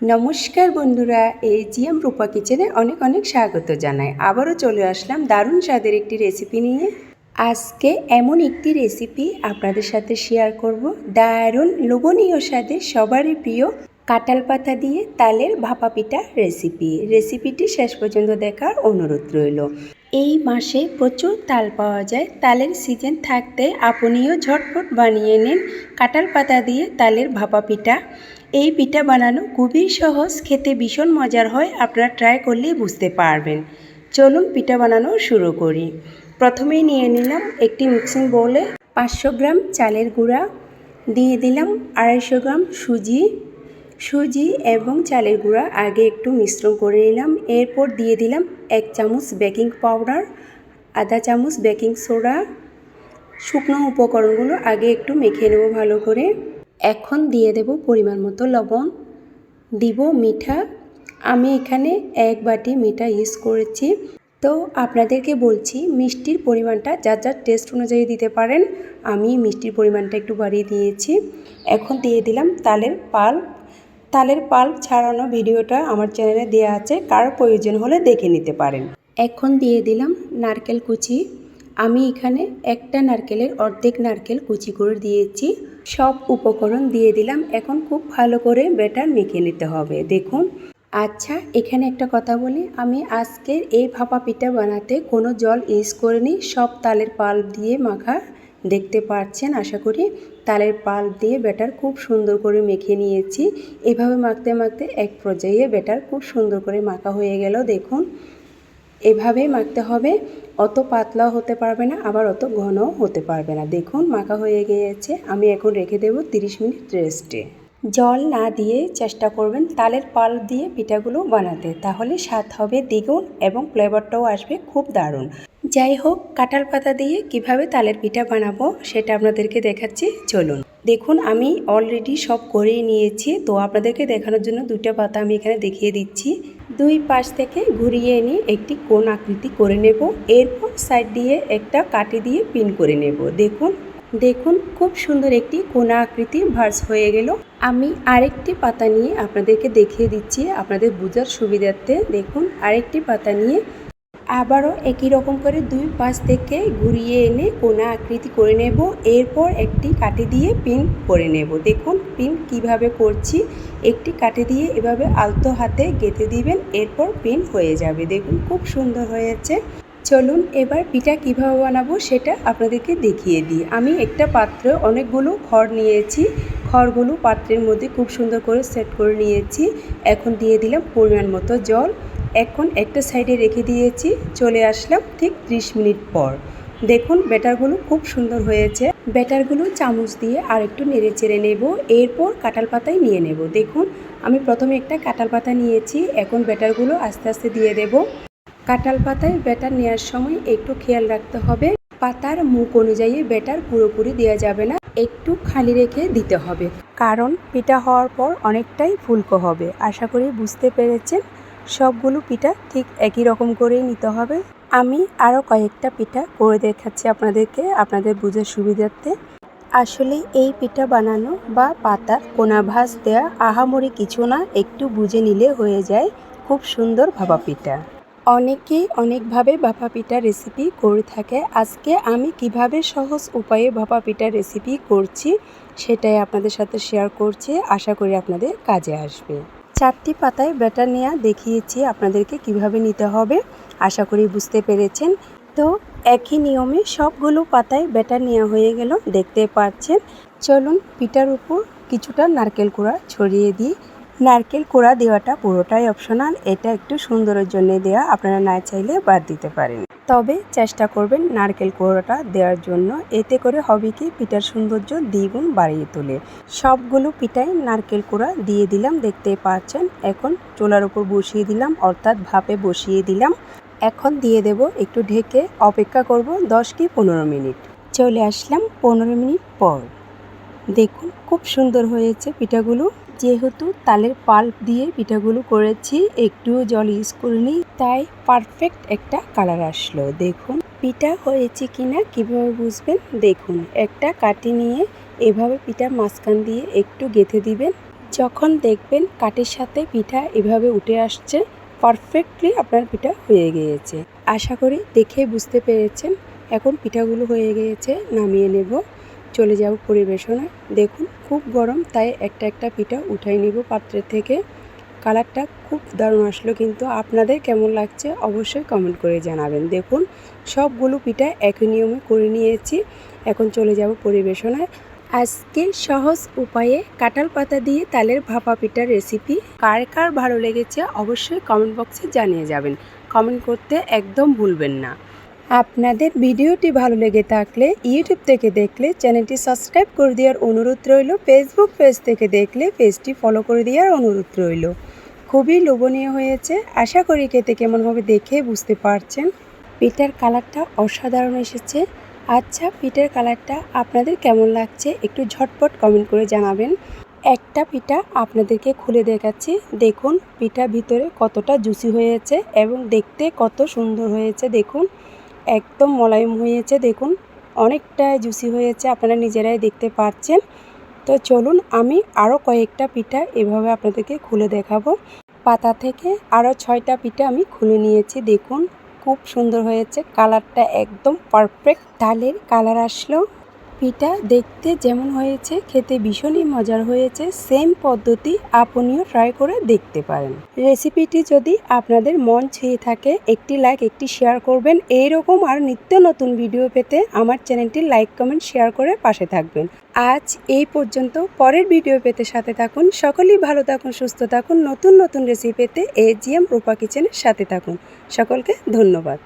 নমস্কার বন্ধুরা এই জিএম রূপা কিচেনে অনেক অনেক স্বাগত জানাই। আবারও চলে আসলাম দারুণ স্বাদের একটি রেসিপি নিয়ে। আজকে এমন একটি রেসিপি আপনাদের সাথে শেয়ার করব। দারুণ লোভনীয় স্বাদের সবারই প্রিয় কাঁঠাল পাতা দিয়ে তালের ভাপা পিঠা রেসিপি। রেসিপিটি শেষ পর্যন্ত দেখার অনুরোধ রইল। এই মাসে প্রচুর তাল পাওয়া যায়। তালের সিজন থাকতে আপনিও ঝটপট বানিয়ে নিন কাঁঠাল পাতা দিয়ে তালের ভাপা পিঠা। এই পিঠা বানানো খুবই সহজ, খেতে ভীষণ মজার হয়, আপনারা ট্রাই করলেই বুঝতে পারবেন। চলুন পিঠা বানানো শুরু করি। প্রথমেই নিয়ে নিলাম একটি মিক্সিং বোলে পাঁচশো গ্রাম চালের গুঁড়া, দিয়ে দিলাম আড়াইশো গ্রাম সুজি সুজি এবং চালের গুঁড়া আগে একটু মিশ্রণ করে নিলাম, এরপর দিয়ে দিলাম এক চামচ বেকিং পাউডার আধা চামচ বেকিং সোডা শুকনো উপকরণগুলো আগে একটু মেখে নেব ভালো করে। এখন দিয়ে দেব পরিমাণ মতো লবণ। দিব মিঠা। আমি এখানে এক বাটি মিঠা ইউজ করেছি। তো আপনাদেরকে বলছি, মিষ্টির পরিমাণটা যার যার টেস্ট অনুযায়ী দিতে পারেন, আমি মিষ্টির পরিমাণটা একটু বাড়িয়ে দিয়েছি। এখন দিয়ে দিলাম তালের পাল্প তালের পাল্প ছাড়ানো ভিডিওটা আমার চ্যানেলে দেওয়া আছে, কারও প্রয়োজন হলে দেখে নিতে পারেন। এখন দিয়ে দিলাম নারকেল কুচি। আমি এখানে একটা নারকেলের অর্ধেক নারকেল কুচি করে দিয়েছি। সব উপকরণ দিয়ে দিলাম। এখন খুব ভালো করে ব্যাটার মেখে নিতে হবে। দেখুন। আচ্ছা এখানে একটা কথা বলি। আমি আজকের এই ভাপা পিঠা বানাতে কোনো জল ইউজ করিনি। সব তালের পাল্প দিয়ে মাখা। দেখতে পাচ্ছেন, আশা করি তালের পাল্প দিয়ে ব্যাটার খুব সুন্দর করে মেখে নিয়েছি। এভাবে মাখতে মাখতে এক পর্যায়ে ব্যাটার খুব সুন্দর করে মাখা হয়ে গেল। দেখুন। এভাবে মাখতে হবে। অত পাতলাও হতে পারবে না, আবার অত ঘনও হতে পারবে না। দেখুন, মাখা হয়ে গিয়েছে। আমি এখন রেখে দেব 30 মিনিট রেস্টে। জল না দিয়ে চেষ্টা করবেন তালের পাল দিয়ে পিঠাগুলো বানাতে। তাহলে স্বাদ হবে দ্বিগুণ এবং ফ্লেভারটাও আসবে খুব দারুণ। যাই হোক, কাঁঠাল পাতা দিয়ে কীভাবে তালের পিঠা বানাবো সেটা আপনাদেরকে দেখাচ্ছি, চলুন। দেখুন, আমি অলরেডি সব করেই নিয়েছি। তো আপনাদেরকে দেখানোর জন্য দুইটা পাতা আমি এখানে দেখিয়ে দিচ্ছি। দুই পাশ থেকে ঘুরিয়ে এনে একটি কোন আকৃতি করে নেব। এরপর সাইড দিয়ে একটা কাটি দিয়ে পিন করে নেব। দেখুন দেখুন, খুব সুন্দর একটি কোনা আকৃতি ভার্স হয়ে গেল। আমি আরেকটি পাতা নিয়ে আপনাদেরকে দেখিয়ে দিচ্ছি। আপনাদের বোঝার সুবিধার্থে দেখুন, আরেকটি পাতা নিয়ে আবারও একই রকম করে দুই পাশ থেকে ঘুরিয়ে এনে কোনা আকৃতি করে নেব। এরপর একটি কাটি দিয়ে পিন করে নেব। দেখুন, পিন কীভাবে করছি। একটি কাটি দিয়ে এভাবে আলতো হাতে গেঁথে দিবেন, এরপর পিন হয়ে যাবে। দেখুন, খুব সুন্দর হয়েছে। চলুন, এবার পিঠা কীভাবে বানাবো সেটা আপনাদেরকে দেখিয়ে দিই। আমি একটা পাত্রে অনেকগুলো খড় নিয়েছি। খড়গুলো পাত্রের মধ্যে খুব সুন্দর করে সেট করে নিয়েছি। এখন দিয়ে দিলাম পরিমাণ মতো জল। এখন একটা সাইডে রেখে দিয়েছি, চলে আসলাম ঠিক 30 মিনিট পর। দেখুন, ব্যাটারগুলো খুব সুন্দর হয়েছে। ব্যাটারগুলো চামচ দিয়ে আর একটু নেড়ে চেড়ে নেব, এরপর কাঁঠাল পাতায় নিয়ে নেব। দেখুন, আমি প্রথমে একটা কাঁঠাল পাতা নিয়েছি, এখন ব্যাটারগুলো আস্তে আস্তে দিয়ে দেব। কাঁঠাল পাতায় ব্যাটার নেওয়ার সময় একটু খেয়াল রাখতে হবে। পাতার মুখ অনুযায়ী ব্যাটার পুরোপুরি দেওয়া যাবে না, একটু খালি রেখে দিতে হবে। কারণ পিঠা হওয়ার পর অনেকটাই ফুলকো হবে। আশা করি বুঝতে পেরেছেন। সবগুলো পিঠা ঠিক একই রকম করেই নিতে হবে। আমি আরও কয়েকটা পিঠা করে দেখাচ্ছি আপনাদেরকে, আপনাদের বুঝার সুবিধার্থে। আসলে এই পিঠা বানানো বা পাতার কোনা ভাঁজ দেওয়া আহামরি কিছু না, একটু বুঝে নিলে হয়ে যায় খুব সুন্দর ভাপা পিঠা। অনেকেই অনেকভাবে ভাপা পিঠা রেসিপি করে থাকে। আজকে আমি কীভাবে সহজ উপায়ে ভাপা পিঠা রেসিপি করছি সেটাই আপনাদের সাথে শেয়ার করছি। আশা করি আপনাদের কাজে আসবে। চারটি পাতায় ব্যাটার নেওয়া দেখিয়েছি, আপনাদেরকে কীভাবে নিতে হবে, আশা করি বুঝতে পেরেছেন। তো একই নিয়মে সবগুলো পাতায় ব্যাটার নেওয়া হয়ে গেল, দেখতে পাচ্ছেন। চলুন পিঠার উপর কিছুটা নারকেল কুড়া ছড়িয়ে দিই। নারকেল কোড়া দেওয়াটা পুরোটাই অপশনাল এটা একটু সুন্দরের জন্য দেওয়া আপনারা না চাইলে বাদ দিতে পারেন। তবে চেষ্টা করবেন নারকেল কোড়াটা দেওয়ার জন্য। এতে করে হবে কি? পিঠার সৌন্দর্য দ্বিগুণ বাড়িয়ে তোলে। সবগুলো পিঠায় নারকেল কোড়া দিয়ে দিলাম দেখতে পাচ্ছেন? এখন চোলার উপর বসিয়ে দিলাম, অর্থাৎ ভাপে বসিয়ে দিলাম। এখন দিয়ে দেব একটু ঢেকে, অপেক্ষা করব দশ কি পনেরো মিনিট। চলে আসলাম পনেরো মিনিট পর। দেখুন, খুব সুন্দর হয়েছে পিঠাগুলো। যেহেতু তালের পাল্প দিয়ে পিঠাগুলো করেছি, একটু জল ইউজ করিনি, তাই পারফেক্ট একটা কালার আসলো। দেখুন, পিঠা হয়েছে কিনা কীভাবে বুঝবেন? দেখুন, একটা কাটি নিয়ে এভাবে পিঠা মাঝখান দিয়ে একটু গেঁথে দিবেন। যখন দেখবেন কাঠের সাথে পিঠা এভাবে উঠে আসছে পারফেক্টলি আপনার পিঠা হয়ে গিয়েছে। আশা করি দেখে বুঝতে পেরেছেন। এখন পিঠাগুলো হয়ে গিয়েছে, নামিয়ে নেব। চলে যাব পরিবেশনায় দেখুন, খুব গরম, তাই একটা একটা পিঠা উঠাই নিব পাত্রের থেকে। কালারটা খুব দারুণ আসলো কিন্তু। আপনাদের কেমন লাগছে অবশ্যই কমেন্ট করে জানাবেন। দেখুন, সবগুলো পিঠা একই নিয়মে করে নিয়েছি। এখন চলে যাব পরিবেশনায় আজকে সহজ উপায়ে কাঁঠাল পাতা দিয়ে তালের ভাপা পিঠার রেসিপি কার কার ভালো লেগেছে অবশ্যই কমেন্ট বক্সে জানিয়ে যাবেন। কমেন্ট করতে একদম ভুলবেন না। আপনাদের ভিডিওটি ভালো লেগে থাকলে ইউটিউব থেকে দেখলে চ্যানেলটি সাবস্ক্রাইব করে দেওয়ার অনুরোধ রইল। ফেসবুক পেজ থেকে দেখলে পেজটি ফলো করে দেওয়ার অনুরোধ রইল। খুবই লোভনীয় হয়েছে। আশা করি খেতে কেমন হবে দেখে বুঝতে পারছেন। পিঠার কালারটা অসাধারণ এসেছে। আচ্ছা পিঠার কালারটা আপনাদের কেমন লাগছে একটু ঝটপট কমেন্ট করে জানাবেন। একটা পিঠা আপনাদেরকে খুলে দেখাচ্ছি। দেখুন, পিঠা ভিতরে কতটা জুসি হয়েছে এবং দেখতে কত সুন্দর হয়েছে। দেখুন। একদম মোলায়েম হয়েছে, দেখুন। অনেকটা জুসি হয়েছে, আপনারা নিজেরাই দেখতে পাচ্ছেন। তো চলুন, আমি আরও কয়েকটা পিঠা এভাবে আপনাদেরকে খুলে দেখাবো। পাতা থেকে আরও ছয়টা পিঠা আমি খুলে নিয়েছি, দেখুন। খুব সুন্দর হয়েছে, কালারটা একদম পারফেক্ট। ডালের কালার আসলো। পিঠা দেখতে যেমন হয়েছে, খেতে ভীষণই মজার হয়েছে। সেম পদ্ধতি আপনিও ট্রাই করে দেখতে পারেন। রেসিপিটি যদি আপনাদের মন ছুঁয়ে থাকে, একটি লাইক একটি শেয়ার করবেন। এইরকম আর নিত্য নতুন ভিডিও পেতে আমার চ্যানেলটি লাইক কমেন্ট শেয়ার করে পাশে থাকবেন। আজ এই পর্যন্ত। পরের ভিডিও পেতে সাথে থাকুন। সকলেই ভালো থাকুন, সুস্থ থাকুন। নতুন নতুন রেসিপি পেতে এজিএম রূপা কিচেনের সাথে থাকুন। সকলকে ধন্যবাদ।